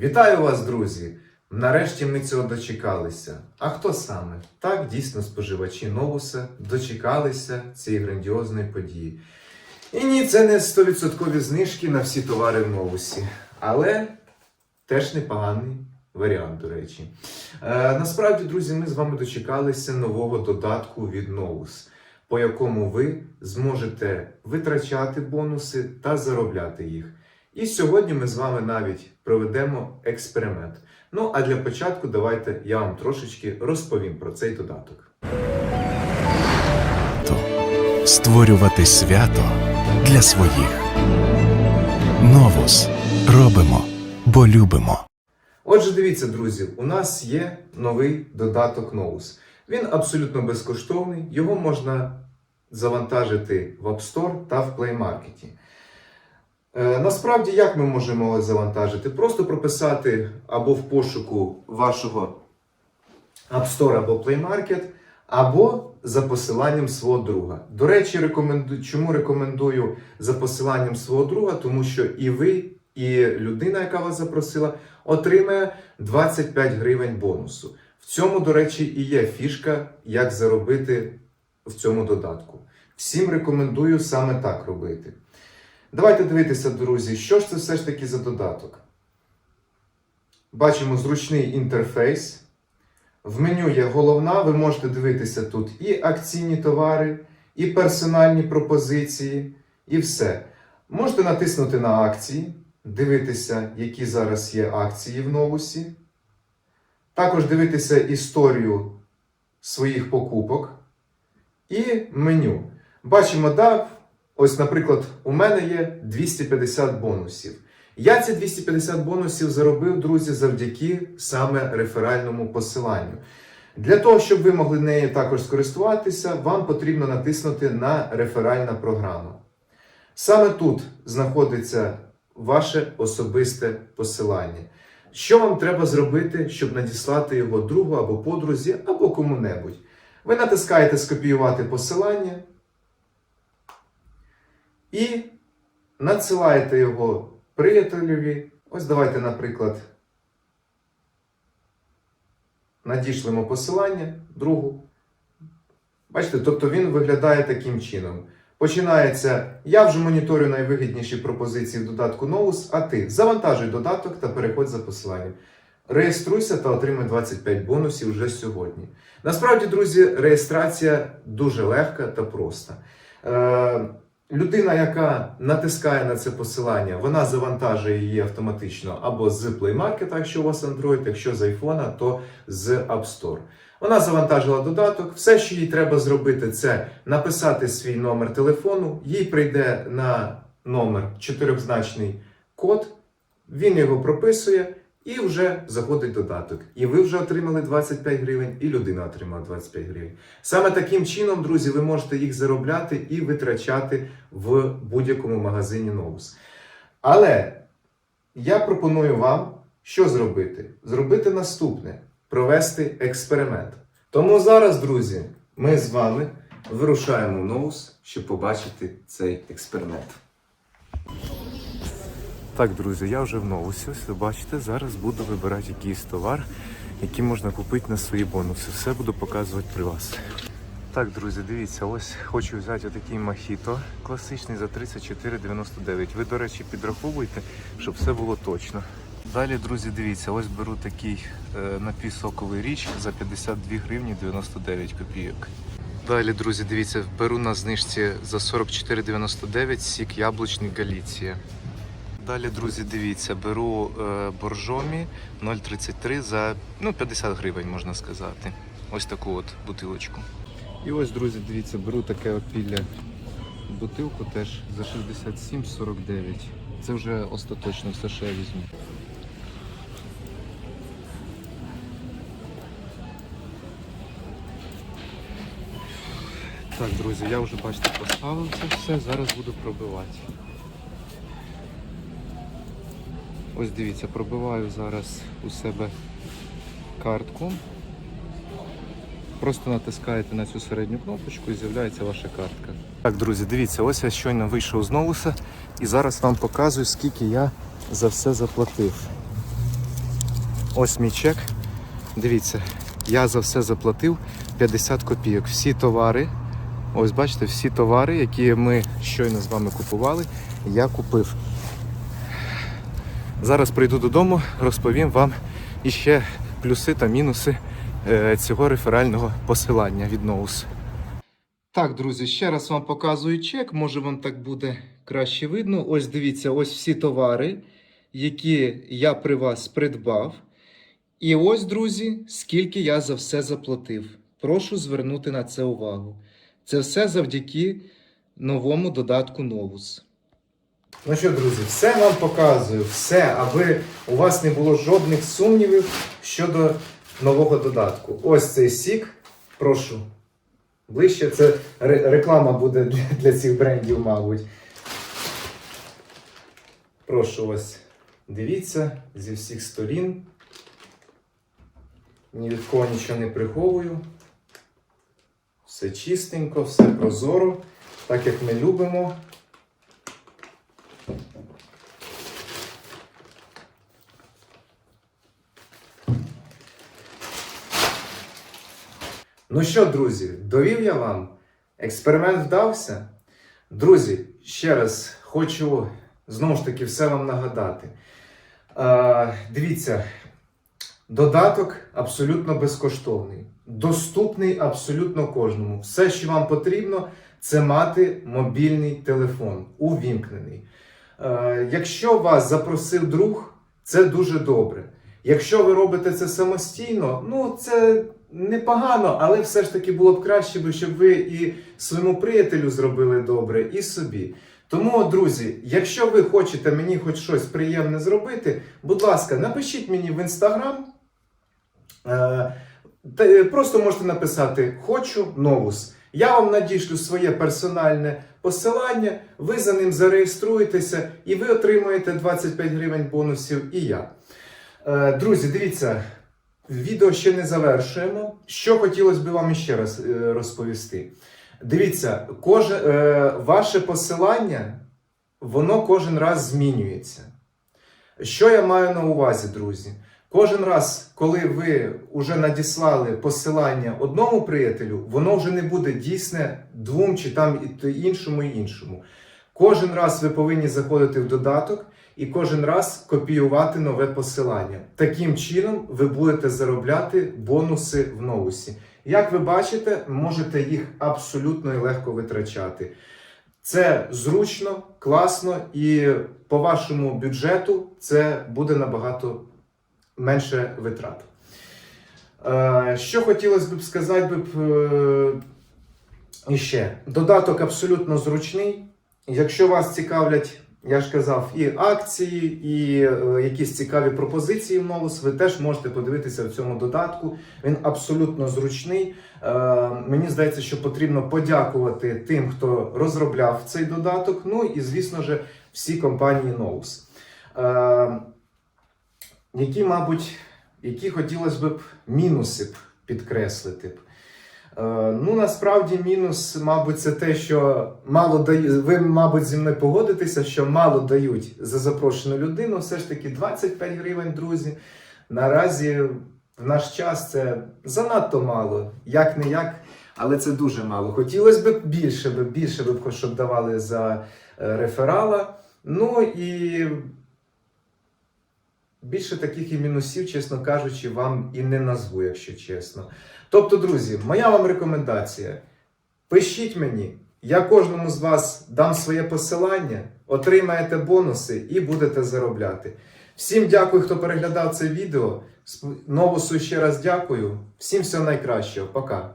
Вітаю вас, друзі! Нарешті ми цього дочекалися. А хто саме? Так, дійсно, споживачі Новуса дочекалися цієї грандіозної події. І ні, це не 100% знижки на всі товари в Новусі, але теж непоганий варіант, до речі. Е, насправді, друзі, ми з вами дочекалися нового додатку від Novus, по якому ви зможете витрачати бонуси та заробляти їх. І сьогодні ми з вами навіть проведемо експеримент. Ну а для початку давайте я вам трошечки розповім про цей додаток. Створювати свято для своїх. Новус робимо, бо любимо. Отже, дивіться, друзі, у нас є новий додаток Novus. Він абсолютно безкоштовний, його можна завантажити в App Store та в Play Market. Е, Насправді, як ми можемо завантажити? Просто прописати або в пошуку вашого App Store або Play Market, або за посиланням свого друга. До речі, рекоменду... чому рекомендую за посиланням свого друга? Тому що і ви, і людина, яка вас запросила, отримає 25 гривень бонусу. В цьому, до речі, і є фішка, як заробити в цьому додатку. Всім рекомендую саме так робити. Давайте дивитися, друзі, що ж це все ж таки за додаток. Бачимо зручний інтерфейс. В меню є головна, ви можете дивитися тут і акційні товари, і персональні пропозиції, і все. Можете натиснути на акції, дивитися, які зараз є акції в новусі. Також дивитися історію своїх покупок і меню. Бачимо, да, ось, наприклад, у мене є 250 бонусів. Я ці 250 бонусів заробив, друзі, завдяки саме реферальному посиланню. Для того, щоб ви могли нею також скористуватися, вам потрібно натиснути на реферальна програма. Саме тут знаходиться ваше особисте посилання. Що вам треба зробити, щоб надіслати його другу або подрузі, або кому-небудь? Ви натискаєте скопіювати посилання і надсилаєте його приятелеві. Ось давайте, наприклад, надішлемо посилання другу. Бачите, тобто він виглядає таким чином. Починається. Я вже моніторю найвигідніші пропозиції в додатку Novus, а ти завантажуй додаток та переходь за посиланням. Реєструйся та отримай 25 бонусів вже сьогодні. Насправді, друзі, реєстрація дуже легка та проста. Людина, яка натискає на це посилання, вона завантажує її автоматично або з Play Market, якщо у вас Android, якщо з iPhone, то з App Store. Вона завантажила додаток. Все, що їй треба зробити, це написати свій номер телефону. Їй прийде на номер чотирьохзначний код, він його прописує і вже заходить додаток. І ви вже отримали 25 гривень, і людина отримала 25 гривень. Саме таким чином, друзі, ви можете їх заробляти і витрачати в будь-якому магазині Novus. Але я пропоную вам що зробити? Зробити наступне: провести експеримент. Тому зараз, друзі, ми з вами вирушаємо в Novus, щоб побачити цей експеримент. Так, друзі, я вже в Новусі. Ви бачите, зараз буду вибирати якийсь товар, який можна купити на свої бонуси. Все буду показувати при вас. Так, друзі, дивіться, ось хочу взяти отакий мохіто класичний за 34,99. Ви, до речі, підраховуйте, щоб все було точно. Далі, друзі, дивіться, ось беру такий е, напівсоковий річ за 52 гривні 99 копійок. Далі, друзі, дивіться, беру на знижці за 44,99 сік яблучний Галіція. Далі, друзі, дивіться, беру е, боржомі 0,33 за ну, 50 гривень, можна сказати. Ось таку от бутилочку. І ось, друзі, дивіться, беру таке опілля бутилку теж за 67,49. Це вже остаточно все, що я візьму. Так, друзі, я вже бачите поставив це все, зараз буду пробивати. Ось дивіться, пробиваю зараз у себе картку. Просто натискаєте на цю середню кнопочку і з'являється ваша картка. Так, друзі, дивіться, ось я щойно вийшов з Новуса і зараз вам показую, скільки я за все заплатив. Ось мій чек. Дивіться, я за все заплатив 50 копійок. Всі товари, ось бачите, всі товари, які ми щойно з вами купували, я купив. Зараз прийду додому, розповім вам іще плюси та мінуси е, цього реферального посилання від Ноус. Так, друзі, ще раз вам показую чек. Може вам так буде краще видно. Ось дивіться, ось всі товари, які я при вас придбав. І ось, друзі, скільки я за все заплатив. Прошу звернути на це увагу. Це все завдяки новому додатку Novus. Ну що, друзі, все вам показую, все, аби у вас не було жодних сумнівів щодо нового додатку. Ось цей сік. Прошу. Ближче це реклама буде для, цих брендів, мабуть. Прошу ось. Дивіться зі всіх сторін. Ні від кого нічого не приховую. Все чистенько, все прозоро, так як ми любимо. Ну що, друзі, довів я вам? Експеримент вдався? Друзі, ще раз хочу знову ж таки все вам нагадати. Е, дивіться, додаток абсолютно безкоштовний, доступний абсолютно кожному. Все, що вам потрібно, це мати мобільний телефон, увімкнений. Е, якщо вас запросив друг, це дуже добре. Якщо ви робите це самостійно, ну це непогано, але все ж таки було б краще, щоб ви і своєму приятелю зробили добре, і собі. Тому, друзі, якщо ви хочете мені хоч щось приємне зробити, будь ласка, напишіть мені в інстаграм. Е, е, Просто можете написати Хочу новус. Я вам надішлю своє персональне посилання, ви за ним зареєструєтеся і ви отримуєте 25 гривень бонусів і я. Е, Друзі, дивіться, відео ще не завершуємо. Що хотілося б вам іще раз е, розповісти. Дивіться, коже, е, ваше посилання, воно кожен раз змінюється. Що я маю на увазі, друзі? Кожен раз, коли ви вже надіслали посилання одному приятелю, воно вже не буде дійсне двом чи там іншому і іншому. Кожен раз ви повинні заходити в додаток і кожен раз копіювати нове посилання. Таким чином ви будете заробляти бонуси в новусі. Як ви бачите, можете їх абсолютно і легко витрачати. Це зручно, класно і по вашому бюджету це буде набагато менше витрат. Е, Що хотілося б сказати б е, іще. Додаток абсолютно зручний. Якщо вас цікавлять, я ж казав, і акції, і е, якісь цікаві пропозиції в Новус, ви теж можете подивитися в цьому додатку. Він абсолютно зручний. Е, мені здається, що потрібно подякувати тим, хто розробляв цей додаток. Ну і, звісно ж, всі компанії Новус. Е, які, мабуть, які хотілося б мінуси підкреслити б. Е, ну, насправді, мінус, мабуть, це те, що мало дають. Ви, мабуть, зі мною погодитеся, що мало дають за запрошену людину. Все ж таки 25 гривень, друзі. Наразі в наш час це занадто мало, як не як, але це дуже мало. Хотілося б більше, більше б, щоб давали за е, реферала. Ну і більше таких і мінусів, чесно кажучи, вам і не назву, якщо чесно. Тобто, друзі, моя вам рекомендація: пишіть мені, я кожному з вас дам своє посилання, отримаєте бонуси і будете заробляти. Всім дякую, хто переглядав це відео. Новусу ще раз дякую. Всім всього найкращого. Пока.